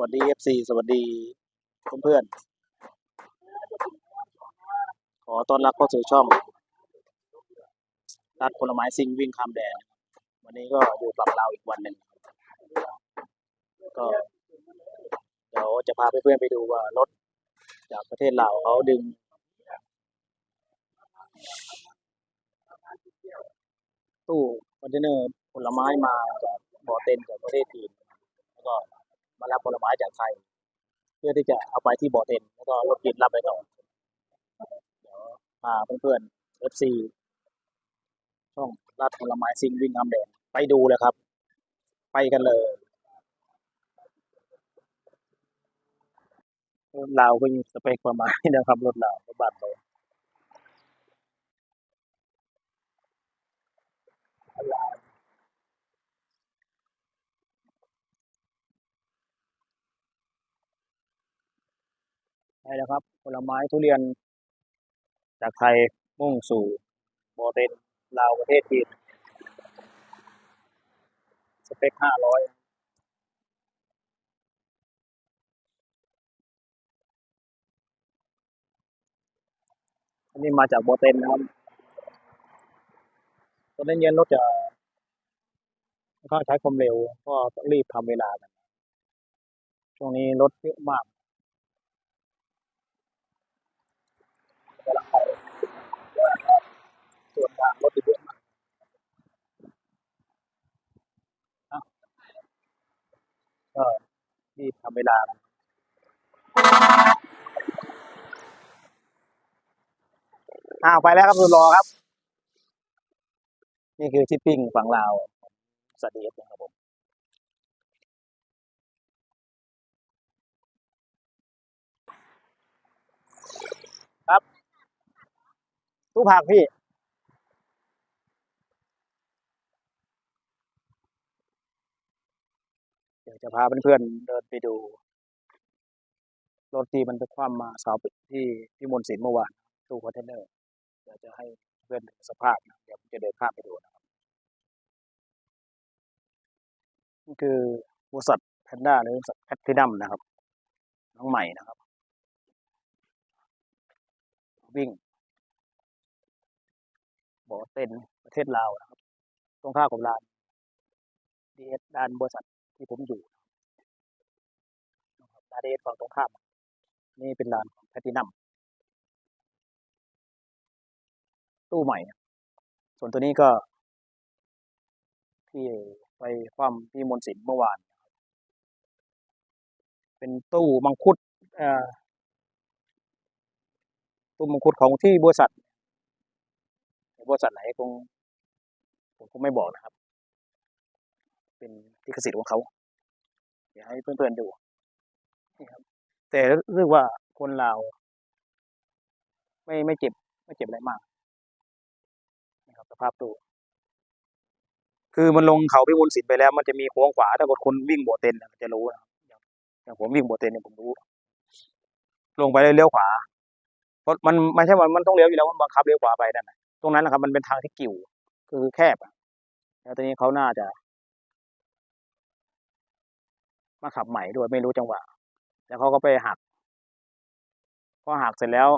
วัสดี FC สวัสดีเพื่อนๆขอต้อนรับเข้าสู่ช่องรัดผลไม้ซิงวิ่งข้ามแดนวันนี้ก็อยู่ฝั่งลาอีกวันหนึ่งก็เดี๋ยวจะพาเพื่อนๆไปดูว่ารถจากประเทศลาวเขาดึง ตู้คอนเทนเนอร์ผลไม้มาจากบ่อเต็นจากประเทศจีนแล้วก็ มารับผลไม้จากไทย เพื่อที่จะเอาไปที่บ่อเต็นแล้วก็รถยินรับไปต่อเดี๋ยวพาเพื่อนๆ FC ช่องลาดผลไม้ซิงวิ่งคำแดงไปดูเลยครับ ไปกันเลยรถลาวก็มีสเปคประมาณนี้นะครับรถลาวรถบัสเลย ใช่แล้วครับผลไม้ทุเรียน จากไทยมุ่งสู่บ่อเตนลาวประเทศจีนสเปคห้าร้อยอันนี้มาจากบ่อเตนนะครับตอนนี้เย็นรถจะค่อนข้างใช้ความเร็ว ก็ต้องรีบทำเวลากันช่วงนี้รถเยอะมาก กำลังไปส่วนทางรถเยอะมากก็รีบทำเวลาอ้าวไปแล้วครับสุดรอครับ นี่คือชิปปิ้งฝั่งลาวสวัสดีครับผม ตู้ผักพี่ เดี๋ยวจะพาเพื่อนๆเดินไปดู รถที่มันไปคว่ำมาเสาที่ที่มนต์สินเมื่อวานตู้คอนเทนเนอร์เดี๋ยวจะให้เพื่อนดูสภาพนะเดี๋ยวผมจะเดินข้ามไปดูนะครับนี่คือบริษัทแพนด้าหรือบริษัทแพทตินัมนะครับ น้องใหม่นะครับ วิ่ง บ่อเตนประเทศลาวนะครับตรงข้ามกับร้านดีเอสด้านบริษัทที่ผมอยู่นะครับร้านดีเอสฝั่งตรงข้าม นี่เป็นร้านของแพทินัมตู้ใหม่ ส่วนตัวนี้ก็ที่ไปคว่ำที่มนสินเมื่อวาน เป็นตู้มังคุดตู้มังคุดของที่บริษัท บริษัทไหนคงผมคงไม่บอกนะครับ เป็นลิขสิทธิ์ของเขาเดี๋ยวให้เพื่อนๆดูนี่ครับ แต่รู้สึกว่าคนลาวไม่ไม่เจ็บ ไม่เจ็บอะไรมากนะครับสภาพตู้คือมันลงเขาพิมลสินไปแล้ว มันจะมีโค้งขวาถ้ากดคนวิ่งโบเต็นจะรู้นะอย่างอย่างผมวิ่งโบเต็นเนี่ยผมรู้ ลงไปแล้วเลี้ยวขวาเพรถมันไม่ใช่ว่ามันต้องเลี้ยวอยู่แล้วมันบังคับเลี้ยวขวาไปนั่นน่ะ ตรงนั้นนะครับ มันเป็นทางที่กิ่วคือแคบแล้วตอนนี้เขาน่าจะ มาขับใหม่ด้วยไม่รู้จังหวะแล้วเขาก็ไปหักพอหักเสร็จแล้ว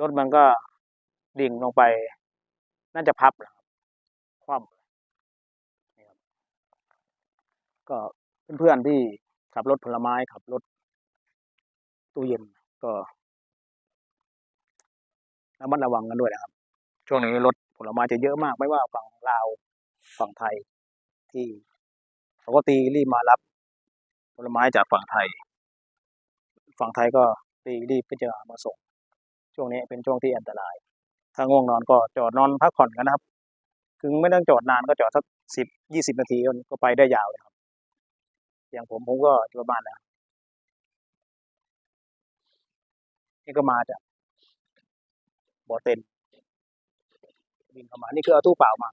รถมันก็ดิ่งลงไป น่าจะพับนะครับคว่ำนะครับก็เพื่อนๆที่ขับรถผลไม้ขับรถตู้เย็นก็ระมัดระวังกันด้วยนะครับ ช่วงนี้รถผลไม้จะเยอะมาก ไม่ว่าฝั่งลาวฝั่งไทย ที่เขาก็ตีรีบมารับผลไม้จากฝั่งไทย ฝั่งไทยก็ตีรีบก็จะมาส่ง ช่วงนี้เป็นช่วงที่อันตราย ถ้าง่วงนอนก็จอดนอนพักผ่อนกันนะครับถึงไม่ต้องจอดนานก็จอดสักสิบยี่สิบนาทีก็ไปได้ยาวเลยครับ อย่างผมผมก็ประมาณนะนี่ก็มาจากบ่อเต็น วิ่งเข้ามานี่คือเอาตู้เปล่ามา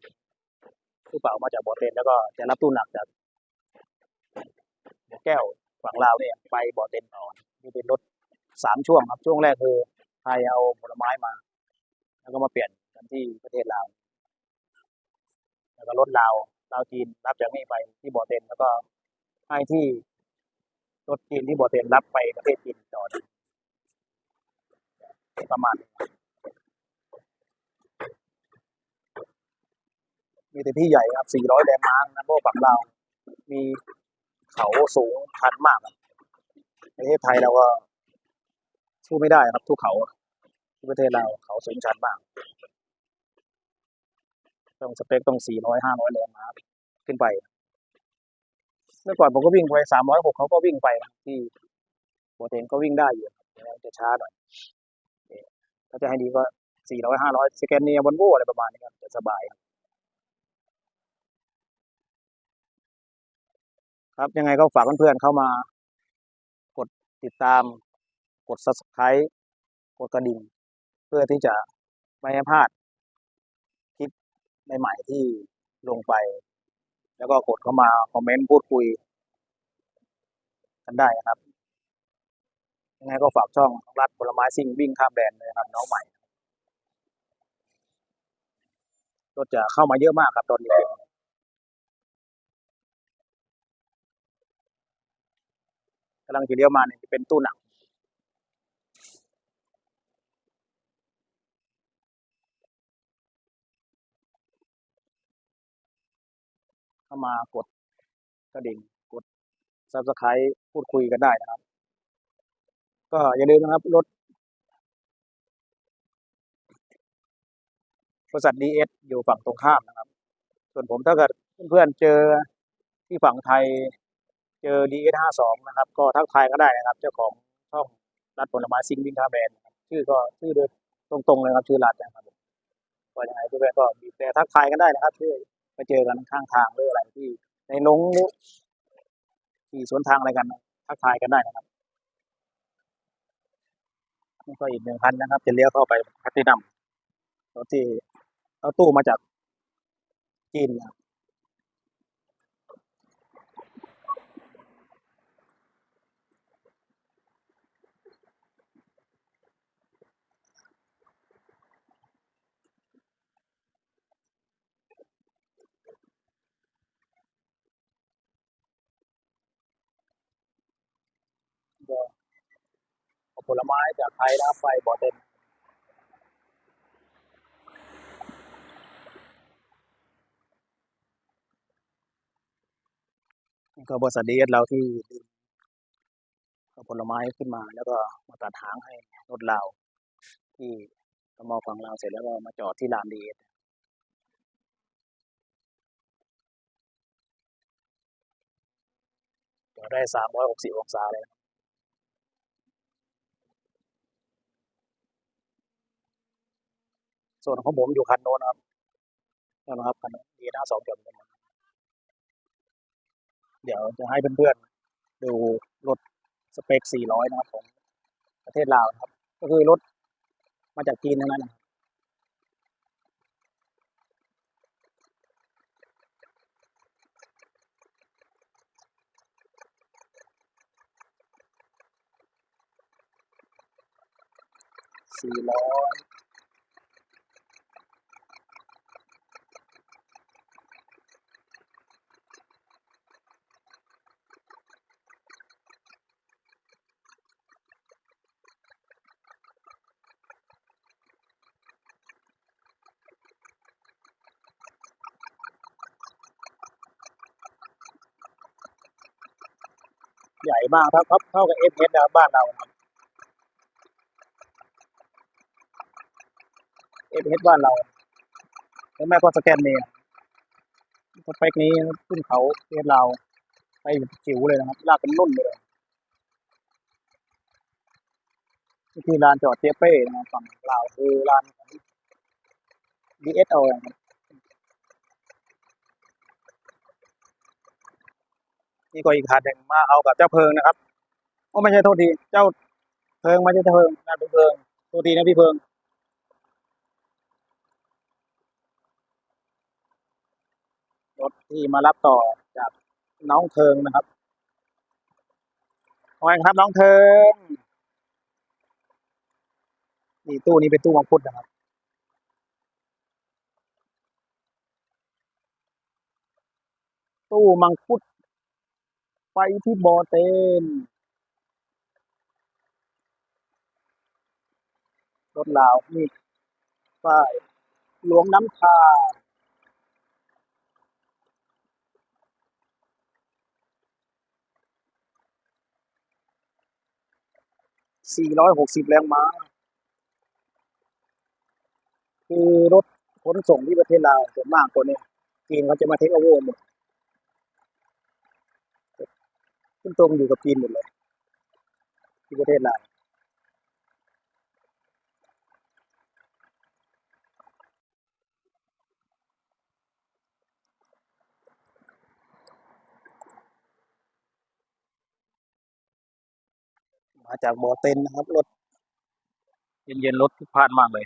ตู้เปล่ามาจากบ่อเต็นแล้วก็จะรับตู้หนักจากบ่อแก้วฝั่งลาวเนี่ยไปบ่อเต็นต่อนี่เป็นรถสามช่วงครับช่วงแรกคือไทยเอาผลไม้มา แล้วก็มาเปลี่ยนกันที่ประเทศลาวแล้วก็รถลาวลาวจีนรับจากนี่ไปที่บ่อเต็นแล้วก็ให้ที่รถจีนที่บอเตนรับไปประเทศจีนจอประมาณ มีแต่ที่ใหญ่ครับ 400 แรงม้านะพราะฝั่งเราวมีเขาสูงชันมากประเทศไทยเราก็สู้ไม่ได้ครับทุกเขาที่ประเทศเราเขาสูงชันมาก ต้องสเปคต้อง 400 500 แรงม้าขึ้นไป เมื่อก่อนผมก็วิ่งไปสามร้อยหกเขาก็วิ่งไปนะที่โปรเทนก็วิ่งได้อยู่จะช้าหน่อยเอ่อถ้าจะให้ดีก็สี่ร้อยห้าร้อยสแกนเนียบนโบอะไรประมาณนี้ครับจะสบายครับ ครับ ยังไงก็ฝากเพื่อนๆเข้ามากดติดตาม กด subscribe กดกระดิ่ง เพื่อที่จะไม่ให้พลาดคลิปใหม่ๆที่ลงไป แล้วก็กดเข้ามาคอมเมนต์พูดคุย กันได้นะครับ ยังไงก็ฝากช่องรัฐผลไม้ซิ่งวิ่งข้ามแดนเลยครับ น้องใหม่รถจะเข้ามาเยอะมากครับตอนนี้ำลังจะเลี้ยวมาเนี่ยจะเป็นตู้หนังเข้ามากดกระดิ่งกด subscribe พูดคุยกันได้นะครับ ก็อย่าลืมนะครับรถบริษัทดีเอสอยู่ฝั่งตรงข้ามนะครับ ส่วนผมถ้าเกิดเพื่อนๆเจอที่ฝั่งไทย เจอดีเอสห้าสองนะครับ ก็ทักทายก็ได้นะครับ เจ้าของช่องรัดผลไม้ซิงวิ่งคาแบรนด์ชื่อก็ชื่อเดิมตรงๆเลยครับชื่อรัดนะครับก็ยังไงเพื่อนๆก็บีแต่ทักทายกันได้นะครับที่ไปเจอกันข้างทางหรืออะไรที่ ในนงที่สวนทางอะไรกัน ทักทายกันได้นะครับนี่ก็อีกหนึ่งคันนะครับ จะเลี้ยวเข้าไปพัทนัมรถที่เอาตู้มาจากจีนนะครับ ผลไม้จากไทยนะครับไปบ่อเต็มนี่ก็บริษัทดีเอสเราที่เอาผลไม้ขึ้นมา แล้วก็มาตัดหางให้รถเราที่ตมฝั่งเราเสร็จแล้วก็มาจอดที่ลานดีเอสจอดได้สามร้อยหกสิบองศาเลยนะ ส่วนของผมอยู่คันโน้นครับนั่นนะครับคันดีหน้าสองจอดอยู่ตรงนั้นเดี๋ยวจะให้เพื่อนๆ ดูรถสเปค 400 นะครับของประเทศลาวครับ ก็คือรถมาจากจีนทั้งนั้นนะสี่ร้อย ใหญ่มากครับครับเท่ากับเอฟเอสนะบ้านเราครับเอฟเอสบ้านเราแล้วแม่ก็สแกนเนี่ยสเปคนี้ขึ้นเขาเอฟเราไปจิ๋วเลยนะครับลากเป็นนุ่นเลยนี่คือลานจอดเจเป้นะครับฝั่งลาวคือลานของดีเอสเอานะครับ นี่ก็อีกคันหนึ่งมาเอากับเจ้าเพิงนะครับโอ้ไม่ใช่โทษทีเจ้าเพิงไม่ใช่เจ้าเพิงนั่นเป็นเพิงโทษทีนะพี่เพิงรถที่มารับต่อจากน้องเทิงนะครับขอให้ครับน้องเทิงนี่ตู้นี้เป็นตู้มังคุดนะครับตู้มังคุด ไปที่บอเตนรถลาวนี่ปหลวงน้ำชาสี่ร้อยหกสิบแรงม้า คือรถขนส่งที่ประเทศลาวส่วนมากคนเนี่ยจีนเขาจะมาเทคโอเวอร์หมด ขึ้นตรงอยู่กับจีนหมดเลย ที่ประเทศลาวมาจากบ่อเต็นนะครับรถเย็นๆรถพลุกพล่านมากเลย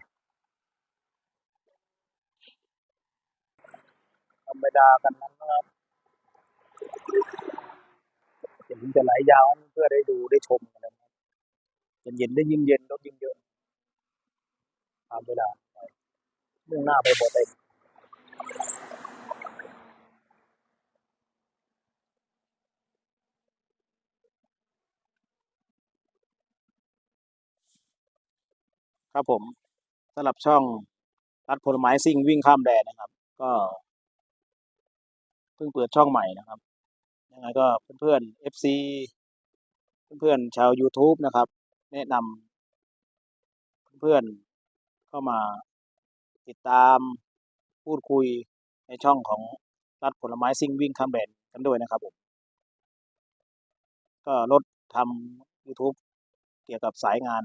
ธรรมดากันนั้นนะครับ เดี๋ยวผมจะไหลยาวเพื่อได้ดูได้ชมกันนะครับเย็นๆได้ยิ่งเย็นรถยิ่งเยอะตามเวลาไปมุ่งหน้าไปบ่อเต็นครับผมสำหรับช่องรัดผลไม้ซิ่งวิ่งข้ามแดนนะครับ ก็เพิ่งเปิดช่องใหม่นะครับ ยังไงก็เพื่อนๆ FC เพื่อนๆชาว YouTube นะครับ แนะนำเพื่อนๆเข้ามาติดตามพูดคุยในช่องของรัดผลไม้ซิ่งวิ่งข้ามแดนกันด้วยนะครับผมก็ลดทำ YouTube เกี่ยวกับสายงาน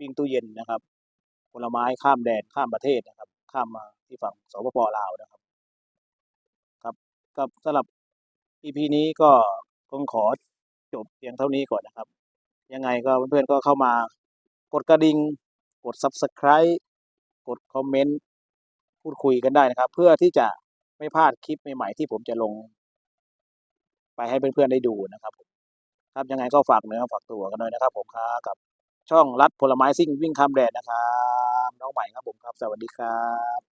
วิ่งตู้เย็นนะครับ ผลไม้ข้ามแดนข้ามประเทศนะครับ ข้ามมาที่ฝั่งสปปลาวนะครับ ครับกับสำหรับ EP นี้ก็คงขอจบเพียงเท่านี้ก่อนนะครับ ยังไงก็เพื่อนๆก็เข้ามากดกระดิ่งกด Subscribe กดคอมเมนต์พูดคุยกันได้นะครับ เพื่อที่จะไม่พลาดคลิปใหม่ๆที่ผมจะลง ไปให้เพื่อนๆได้ดูนะครับครับยังไงก็ฝากเนื้อฝากตัวกันหน่อยนะครับผมครับกับช่องรัดผลไม้ซิ่งวิ่งข้ามแดนนะครับ น้องใหม่ครับผมครับ สวัสดีครับ